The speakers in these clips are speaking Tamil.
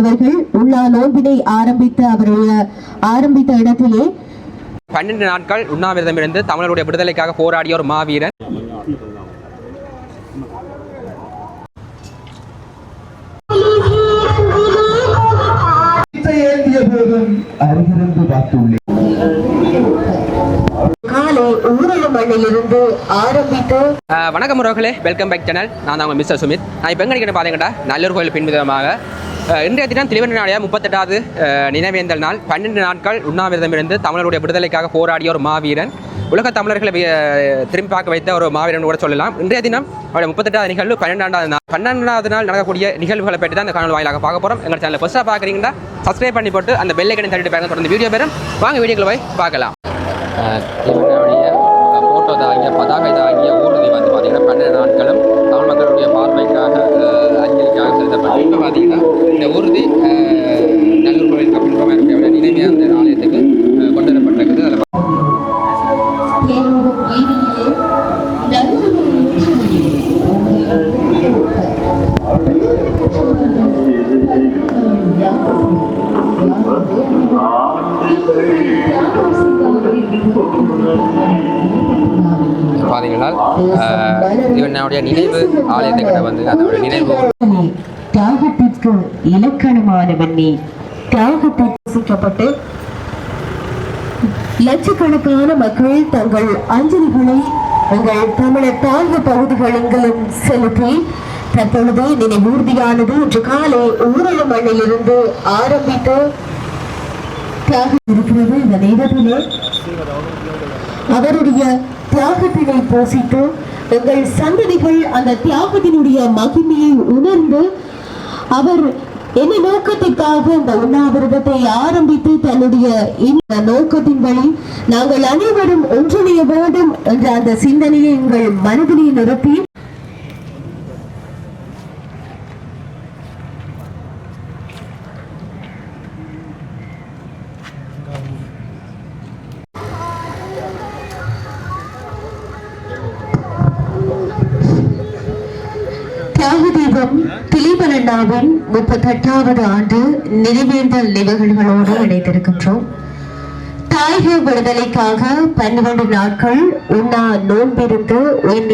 அவர்கள் உண்ணா நோன்பினை ஆரம்பித்த அவருடைய ஆரம்பித்த இடத்திலே பன்னெண்டு நாட்கள் உண்ணாவிரதம் இருந்து தமிழருடைய விடுதலைக்காக போராடிய ஒரு மாவீரன் வணக்கம் உறவுகளே. வெல்கம் பேக் சேனல் நான் தான் உங்கள் மிஸ்டர் சுமித். நான் இப்போ எங்கே நிற்கிறேன் பார்த்தீங்கன்னா நல்லூர் கோயில் பின்விதமாக இன்றைய தினம் திருவண்ணாமலைய முப்பத்தெட்டாவது நினைவேந்தல் நாள். பன்னெண்டு நாட்கள் உண்ணாவிரதம் இருந்து தமிழருடைய விடுதலைக்காக போராடிய ஒரு மாவீரன். உலக தமிழர்களை திரும்பி பார்க்க வைத்த ஒரு மாவீரன் கூட சொல்லலாம். இன்றைய தினம் அவருடைய முப்பத்தெட்டாவது நிகழ்வு பன்னெண்டாவது நாள். பன்னெண்டாவது நாள் நடக்கக்கூடிய நிகழ்வுகளை பற்றி தான் இந்த காணொலி வாயிலாக பார்க்க போகிறோம் எங்கள் சேனலை ஃபஸ்ட்டாக பார்க்குறீங்கன்னா சப்ஸ்கிரைப் பண்ணி போட்டு அந்த பெல் தள்ளிட்டு பேங்க தொடர்ந்து வீடியோ பேரும் வாங்க வீடியோக்களை போய் பார்க்கலாம். திருவண்ணாமலைய ஃபோட்டோ தாங்கிய பதாகை தாங்கிய ஊர்தி வந்து பார்த்தீங்கன்னா பன்னெண்டு நாட்களும் தமிழ் மக்களுடைய பார்வைக்காக அஞ்சலி இப்போ பார்த்தீங்கன்னா இந்த உறுதி நல்லூர் கோவில் கப்பில் இனிமையாக அந்த ஆலயத்துக்கு கொண்டு வரப்பட்டிருக்குது அதில் தேரோடும் பார்த்தீங்கன்னா இவனுடைய நினைவு ஆலயத்தை கிட்ட வந்து அதோட நினைவு தியாகத்திற்கு இலக்கணமானவன் நீ. தியாகத்தை லட்சக்கணக்கான மக்கள் தங்கள் அஞ்சலிகளை உங்கள் தமிழர் தாழ்வு பகுதிகளெங்கிலும் செலுத்தி தற்பொழுது நினைவூர்தியானது இன்று காலை ஊரக மண்ணிலிருந்து ஆரம்பித்து இருக்கிறது இந்த நேரத்திலே அவருடைய தியாகத்தினை போசித்து எங்கள் சந்ததிகள் அந்த தியாகத்தினுடைய மகிமையை உணர்ந்து அவர் என்ன நோக்கத்திற்காக இந்த உண்ணாவிரதத்தை ஆரம்பித்து தன்னுடைய இந்த நோக்கத்தின் வழி நாங்கள் அனைவரும் ஒன்றிணைய வேண்டும் என்ற அந்த சிந்தனையை எங்கள் மனதிலே நிறுத்தி தியாகதீபம் திலீபனண்ணாவின் முப்பத்தெட்டாவது ஆண்டு நினைவேந்தல் நிகழ்வுகளோடு இணைந்திருக்கின்றோம். தாயக விடுதலைக்காக பன்னிரண்டு நாட்கள் உண்ணா நோன்பிருந்து உயிர்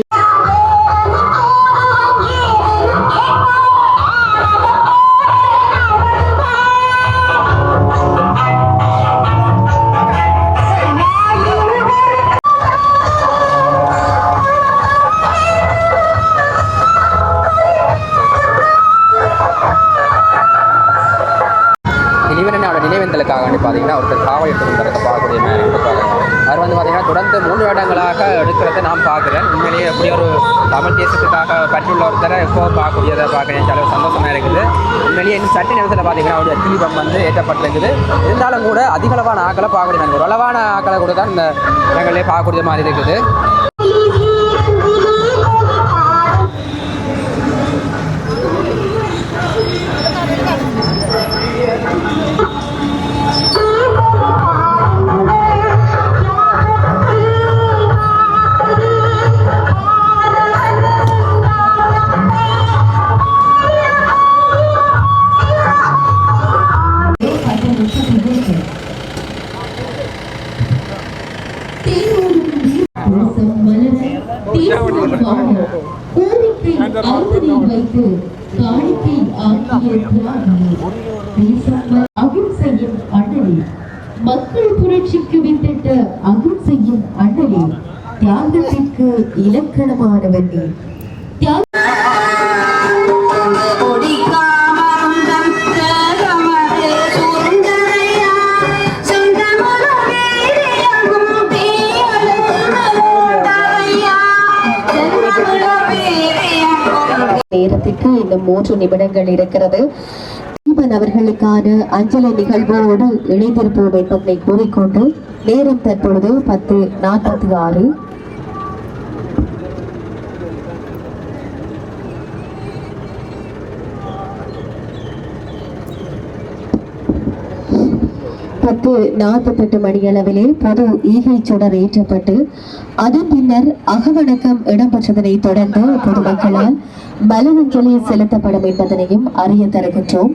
பார்க்க பார்க்குறேன் சந்தோஷமாக இருக்குது. உண்மையிலேயே இன்னும் சட்ட நேரத்தில் பார்த்தீங்கன்னா அவருடைய தீபம் வந்து ஏற்றப்பட்டிருக்குது. இருந்தாலும் கூட அதிகளவான ஆக்களை பார்க்கக்கூடிய ஒரு அளவான ஆக்களை கூட தான் இந்த இடங்களே பார்க்கக்கூடிய மாதிரி இருக்குது. அண்ணலே தியாகத்திற்கு இலக்கணமானவன் நீ. நேரத்திற்கு இன்னும் மூன்று நிமிடங்கள் இருக்கிறது. தீபன் அவர்களுக்கான அஞ்சலி நிகழ்வோடு இணைந்திருப்போம் என்பதை கூறிக்கொண்டு நேரம் தற்பொழுது பத்து நாற்பத்தி ஆறு. பத்து நாற்பத்தெட்டு மணியளவிலே பொது ஈகை சுடர் ஏற்றப்பட்டு அதன் பின்னர் அகவணக்கம் இடம்பெற்றதனை தொடர்ந்து பொதுமக்களால் பலவஞ்சலி செலுத்தப்படும் என்பதனையும் அறிய தருகின்றோம்.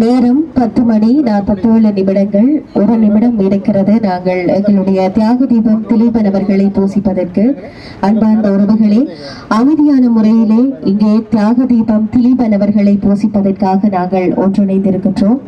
நேரம் பத்து மணி நாற்பத்தி ஏழு நிமிடங்கள். ஒரு நிமிடம் இருக்கிறது. நாங்கள் எங்களுடைய தியாக தீபம் திலீபன் அவர்களை பூசிப்பதற்கு. அன்பார்ந்த உறவுகளே அமைதியான முறையிலே இங்கே தியாக தீபம் திலீபன் அவர்களை பூசிப்பதற்காக நாங்கள் ஒன்றிணைந்திருக்கின்றோம்.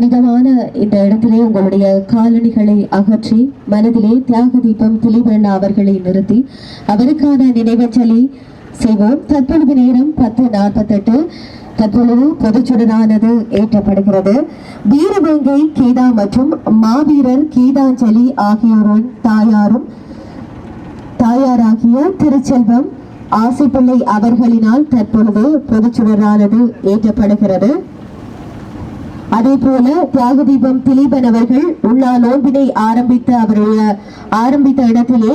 புனிதமான இந்த இடத்திலே உங்களுடைய காலணிகளை அகற்றி மனதிலே தியாக தீபம் திலீபண்ணா அவர்களை நிறுத்தி அவருக்கான நினைவஞ்சலி செய்வோம். தற்பொழுது நேரம் பத்து நாற்பத்தெட்டு. தற்பொழுது பொதுச்சுடனானது ஏற்றப்படுகிறது. வீரவேங்கை கீதா மற்றும் மாவீரர் கீதாஞ்சலி ஆகியோரின் தாயாரும் தாயாராகிய திருச்செல்வம் ஆசைப்பிள்ளை அவர்களினால் தற்பொழுது பொதுச்சுடரானது ஏற்றப்படுகிறது. அதே போல தியாக தீபம் திலீபன் அவர்கள் உண்ணா நோன்பினை ஆரம்பித்த அவருடைய ஆரம்பித்த இடத்திலே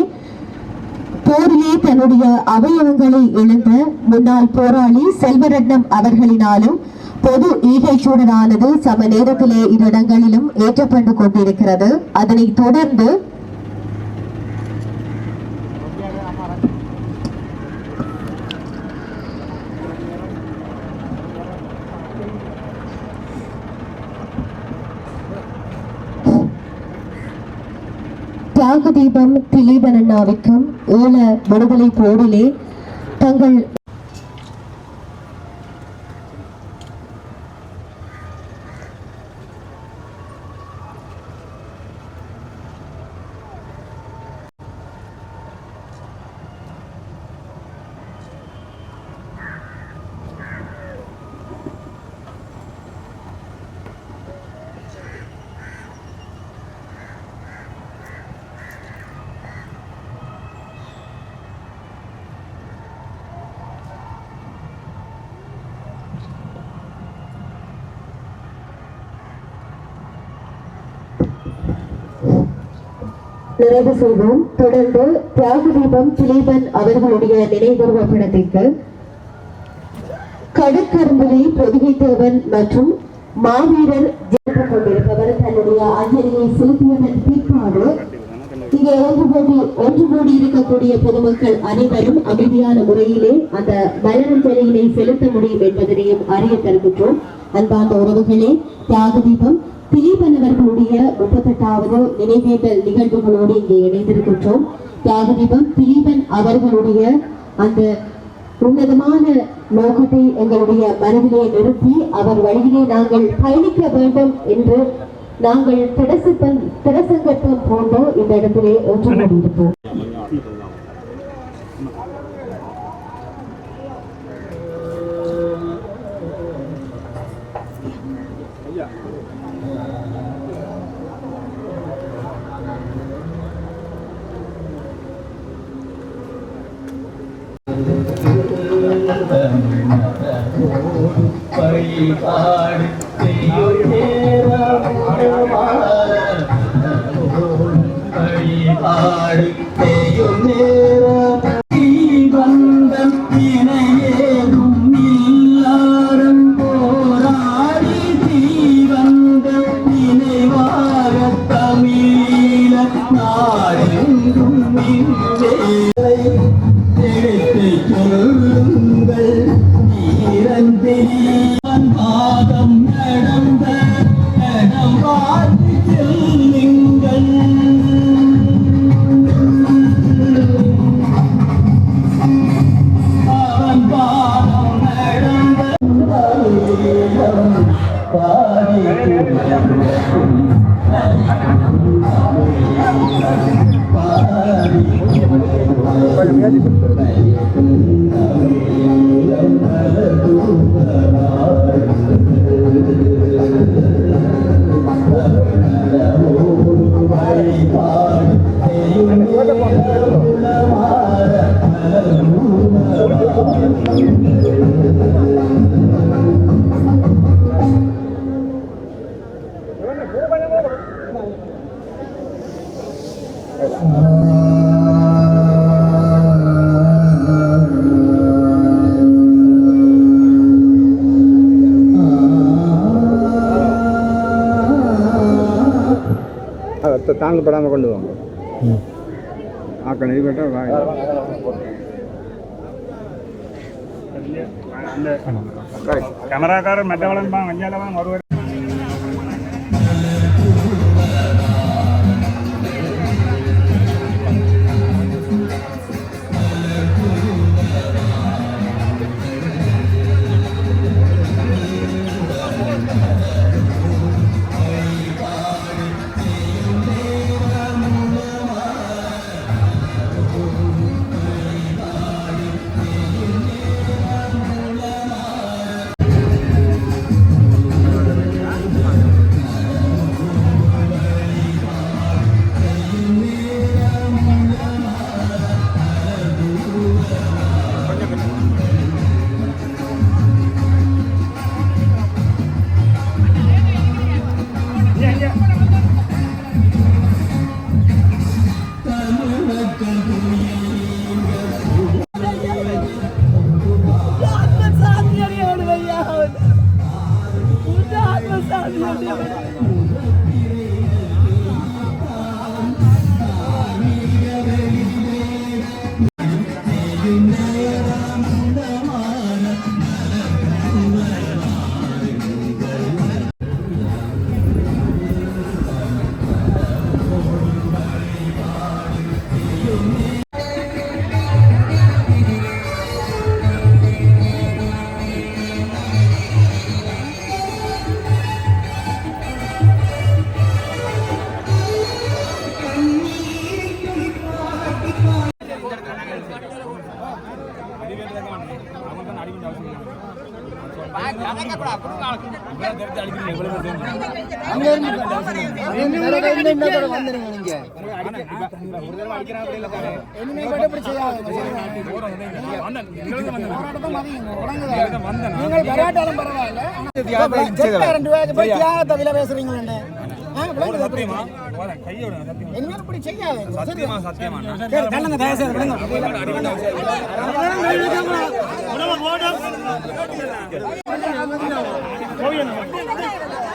போரிலே தன்னுடைய அவயவங்களை இழந்த முன்னாள் போராளி செல்வரட்னம் அவர்களினாலும் பொது ஈகைச்சூடரானது சம நேரத்திலே இரு இடங்களிலும் ஏற்றப்பட்டு கொண்டிருக்கிறது. அதனைத் தொடர்ந்து தியாக தீபம் திலீபன் அண்ணாவிற்கும் ஈழ விடுதலை போரிலே தங்கள் நிறைவு செய்வோம். தொடர்ந்து தியாக தீபம் திலீபன் அவர்களுடைய நினைவுருவ படத்திற்கு கடற்கரும்புலி பொதிகை தேவன் மற்றும் மாவீரர் ஜெயித்து கொண்டிருப்பவர் தன்னுடைய அஞ்சலியை செலுத்தியதன் பிற்பாடு இங்கே ஒன்று கூடி ஒன்று கூடி இருக்கக்கூடிய பொதுமக்கள் அனைவரும் அமைதியான முறையிலே அந்த மலரஞ்சலியினை செலுத்த முடியும் என்பதனையும் அறிய தருகின்றோம். அன்பார்ந்த உறவுகளே தியாக தீபம் திலீபன் அவர்களுடைய முப்பத்தெட்டாவது நினைவேந்தல் நிகழ்வுகளோடு இங்கே இணைந்திருக்கின்றோம். தியாக தீபம் திலீபன் அவர்களுடைய அந்த உன்னதமான நோக்கத்தை எங்களுடைய மனதிலே நிறுத்தி அவர் வழியிலே நாங்கள் பயணிக்க வேண்டும் என்று நாங்கள் திடசப்பன் திடசங்கற்பம் போன்றோ இந்த இடத்திலே ஒன்று கொண்டிருப்போம் Ik அதை தாங்கப்படாமல் கொண்டு வாங்க. ஆக்கள் இது. கேட்டால் கேமராக்காரர் மெட்டவளன் மஞ்சாலவன் ஒருவர் 上 தியாகத்தை விலை பேசுறீங்க சத்தியமா. சத்தியமா. சத்தியமா.